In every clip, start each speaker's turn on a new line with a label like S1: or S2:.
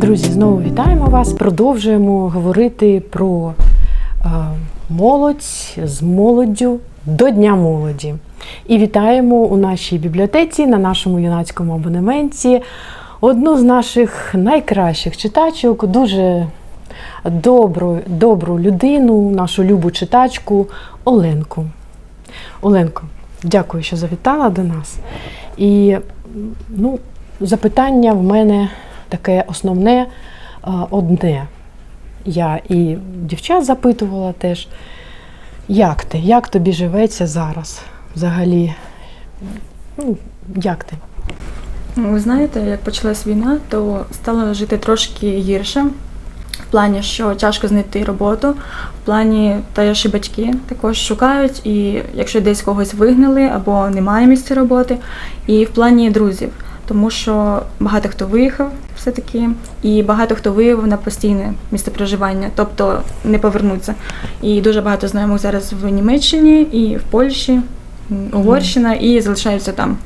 S1: Друзі, знову вітаємо вас. Продовжуємо говорити про е, молодь з молоддю до Дня молоді. І вітаємо у нашій бібліотеці на нашому юнацькому абонементі одну з наших найкращих читачок, дуже добру, добру людину, нашу любу читачку Оленку. Оленко, дякую, що завітала до нас. І ну, запитання в мене таке основне одне. Я і дівчат запитувала теж, як ти, як тобі живеться зараз взагалі? Ну, як ти?
S2: Ну, Ви знаєте, як почалась війна, то стало жити трошки гірше. В плані, що тяжко знайти роботу, в плані та і батьки також шукають, і якщо десь когось вигнали або немає місця роботи, і в плані друзів, тому що багато хто виїхав все-таки, і багато хто виявив на постійне місце проживання, тобто не повернуться. І дуже багато знайомих зараз в Німеччині і в Польщі, Угорщина, і залишаються там.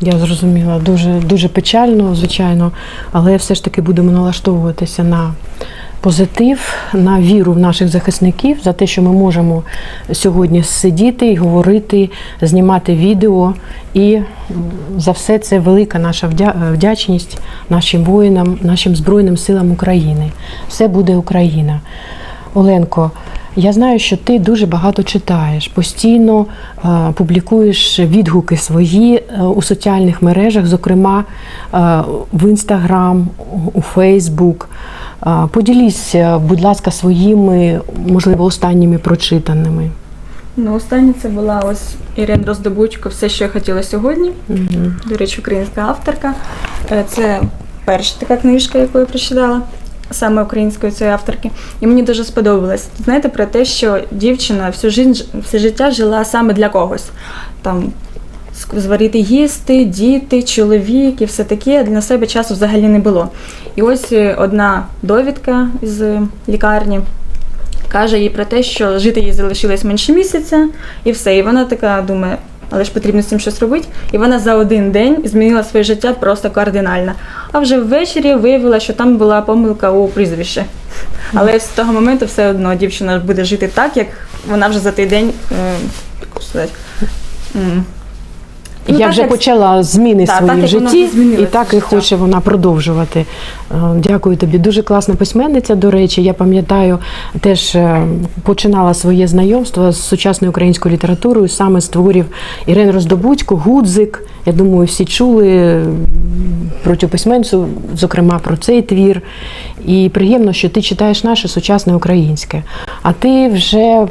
S1: Я зрозуміла, дуже, дуже печально, звичайно, але все ж таки будемо налаштовуватися на позитив, на віру в наших захисників, за те, що ми можемо сьогодні сидіти і говорити, знімати відео. І за все це велика наша вдячність нашим воїнам, нашим Збройним силам України. Все буде Україна. Оленко, я знаю, що ти дуже багато читаєш, постійно е, публікуєш відгуки свої е, у соціальних мережах, зокрема е, в Інстаграм, у Фейсбук. Е, поділіться, будь ласка, своїми, можливо, останніми прочитаними.
S2: Ну, останнє це була ось Ірина Роздобудько Все, що я хотіла сьогодні.
S1: Мгм.
S2: До речі, українська авторка. Е, Це перша така книжка, яку я прочитала, саме української цієї авторки. І мені дуже сподобалось. Знаєте, про те, що дівчина всю жин- все життя жила саме для когось. Там зварити їсти, діти, чоловік і все таке. Для себе часу взагалі не було. І ось е, одна довідка з лікарні каже їй про те, що жити їй залишилось менше місяця, і все. І вона така думає, але ж потрібно з цим щось робити. І вона за один день змінила своє життя просто кардинально. А вже ввечері виявила, що там була помилка у прізвищі. Але з того моменту все одно дівчина буде жити так, як вона вже за той день. Е, як сказати, ну,
S1: я
S2: так,
S1: вже
S2: як-
S1: почала зміни
S2: Так,
S1: свої
S2: так,
S1: в житті, і так і хоче вона продовжувати. Е, Дякую тобі. Дуже класна письменниця. До речі, я пам'ятаю, теж е, починала своє знайомство з сучасною українською літературою саме з творів Ірини Роздобудько, Гудзик. Я думаю, всі чули про цю письменницю, зокрема про цей твір. І приємно, що ти читаєш наше сучасне українське. А ти вже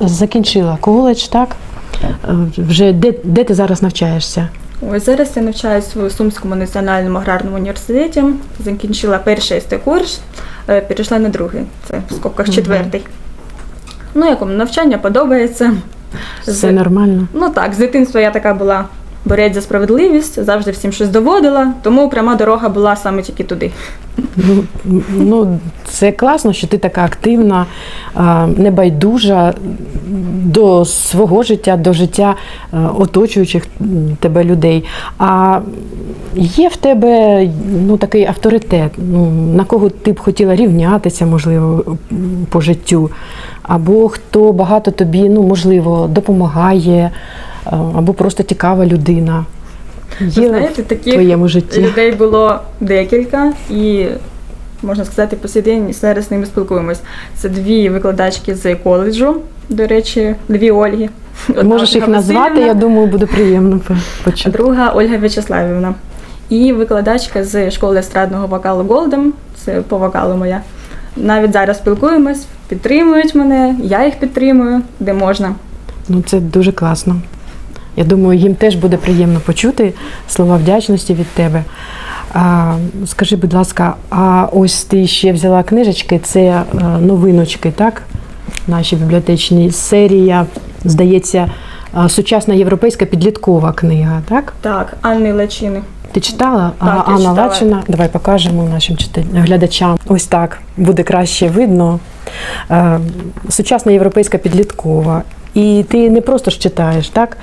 S1: закінчила коледж, так? Е, Вже де, де ти зараз навчаєшся?
S2: Ось зараз я навчаюсь в Сумському національному аграрному університеті. Закінчила перший курс, е, перейшла на другий. Це в скобках четвертий. Ну, якому навчання подобається.
S1: Все
S2: З-
S1: нормально.
S2: Ну так, з дитинства я така була борець за справедливість, завжди всім щось доводила, тому пряма дорога була саме тільки туди.
S1: Ну, ну, це класно, що ти така активна, небайдужа до свого життя, до життя оточуючих тебе людей. А є в тебе ну, такий авторитет, ну, на кого ти б хотіла рівнятися, можливо, по життю, або хто багато тобі, ну, можливо, допомагає, або просто цікава людина.
S2: Ви
S1: Є
S2: знаєте,
S1: в
S2: таких
S1: твоєму житті.
S2: людей було декілька, і можна сказати, по сей день зараз з ними спілкуємось. Це дві викладачки з коледжу, до речі, дві Ольги. Одна
S1: Можеш їх назвати,
S2: Васильівна,
S1: я думаю, буде приємно по- почути.
S2: друга Ольга В'ячеславівна. І викладачка з школи естрадного вокалу Голдем, це по вокалу моя. Навіть зараз спілкуємось, підтримують мене, я їх підтримую, де можна.
S1: Ну це дуже класно. Я думаю, їм теж буде приємно почути слова вдячності від тебе. А, скажи, будь ласка, а ось ти ще взяла книжечки, це е, новиночки, так? Наші бібліотечні серія, здається, е, сучасна європейська підліткова книга, так?
S2: Так, Анни Лачини.
S1: Ти читала?
S2: Так,
S1: а,
S2: я
S1: Анна
S2: читала.
S1: Лачина. Давай покажемо нашим глядачам. Ось так буде краще видно. Е, Сучасна європейська підліткова. І ти не просто ж читаєш, так?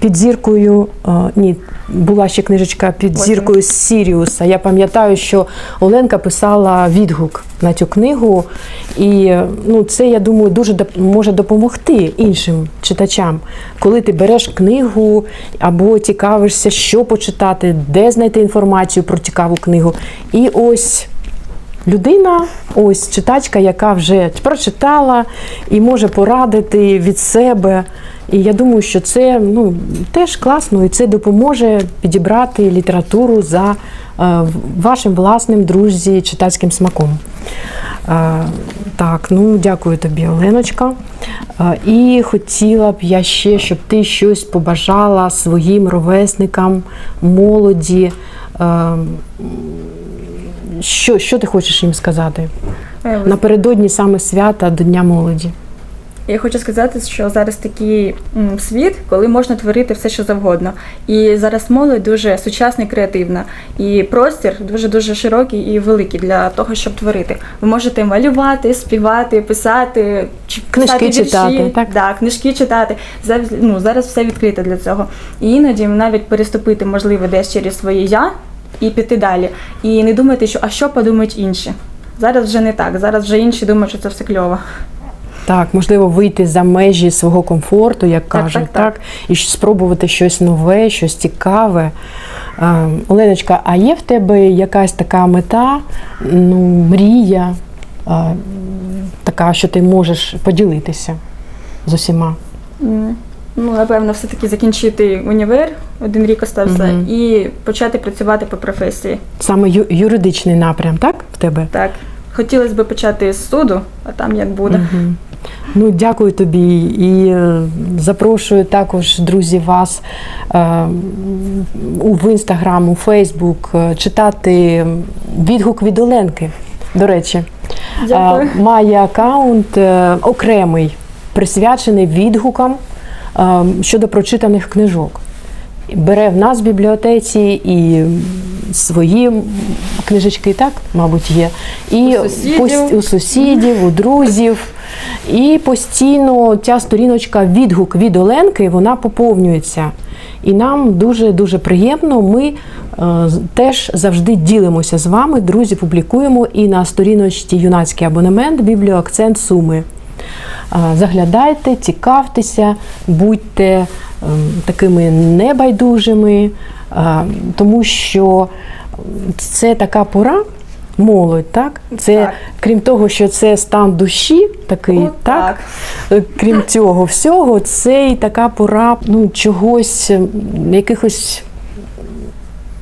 S1: Під зіркою, е, ні, була ще книжечка під зіркою Сіріуса. Я пам'ятаю, що Оленка писала відгук на цю книгу, і е, ну, це, я думаю, дуже може допомогти іншим читачам, коли ти береш книгу або цікавишся, що почитати, де знайти інформацію про цікаву книгу. І ось людина, ось читачка, яка вже прочитала і може порадити від себе. І я думаю, що це ну, теж класно, і це допоможе підібрати літературу за е, вашим власним друзі читацьким смаком. Е, так, ну дякую тобі, Оленочка. Е, і хотіла б я ще, щоб ти щось побажала своїм ровесникам, молоді. Що, що ти хочеш їм сказати?
S2: Е,
S1: Напередодні саме свята до Дня молоді.
S2: Я хочу сказати, що зараз такий світ, коли можна творити все, що завгодно. І зараз молодь дуже сучасна і креативна. І простір дуже дуже широкий і великий для того, щоб творити. Ви можете малювати, співати, писати,
S1: Книжки
S2: писати вірші.
S1: читати, так?
S2: Да, книжки читати. Зараз, ну, зараз все відкрите для цього. І іноді навіть переступити можливо десь через своє я і піти далі. І не думати, що а що подумають інші. Зараз вже не так. Зараз вже інші думають, що це все кльово.
S1: Так, можливо, вийти за межі свого комфорту, як
S2: Так,
S1: кажуть,
S2: так, так.
S1: і спробувати щось нове, щось цікаве. Е, Оленочка, а є в тебе якась така мета, ну, мрія, е, така, що ти можеш поділитися з усіма?
S2: Ну, напевно, все-таки закінчити універ, один рік остався,
S1: Мгм.
S2: і почати працювати по професії.
S1: Саме ю- юридичний напрям, так? В тебе?
S2: Так. Хотілося б почати з суду, а там як буде.
S1: Мгм. Ну, дякую тобі і е, запрошую також, друзі, вас е, у в інстаграм, у Фейсбук е, читати відгук від Оленки. До речі,
S2: Дякую.
S1: Е, має аккаунт е, окремий, присвячений відгукам щодо прочитаних книжок. Бере в нас в бібліотеці і свої книжечки, так, мабуть, є. І
S2: У сусідів.
S1: у сусідів, у друзів. І постійно ця сторіночка відгук від Оленки вона поповнюється. І нам дуже дуже приємно. Ми е, теж завжди ділимося з вами. Друзі, публікуємо і на сторіночці юнацький абонемент Бібліоакцент Суми. Заглядайте, цікавтеся, будьте ем, такими небайдужими, тому що це така пора. Молодь, так? Це
S2: Так.
S1: крім того, що це стан душі такий,
S2: О,
S1: так? Е, Крім цього всього, це і така пора ну, чогось, ем, якихось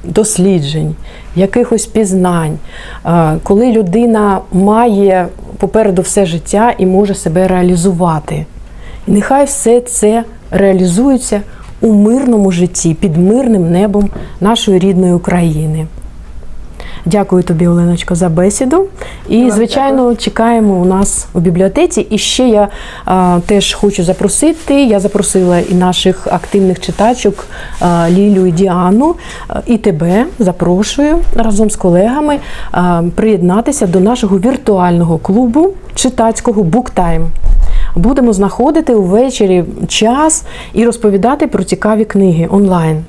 S1: досліджень, якихось пізнань, коли людина має попереду все життя і може себе реалізувати. І нехай все це реалізується у мирному житті, під мирним небом нашої рідної України. Дякую тобі, Оленочко, за бесіду. І, звичайно, чекаємо у нас у бібліотеці. І ще я а, теж хочу запросити. Я запросила і наших активних читачок а, Лілю і Діану, а, і тебе запрошую разом з колегами а, приєднатися до нашого віртуального клубу читацького Буктайм. Будемо знаходити увечері час і розповідати про цікаві книги онлайн.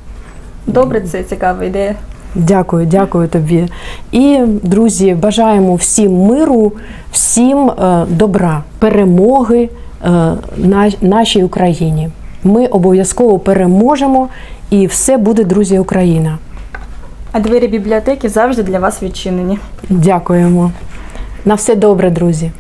S2: Добре, це цікава ідея.
S1: Дякую, дякую тобі. І, друзі, бажаємо всім миру, всім е, добра, перемоги е, на, нашій Україні. Ми обов'язково переможемо, і все буде, друзі, Україна.
S2: А двері бібліотеки завжди для вас відчинені.
S1: Дякуємо. На все добре, друзі.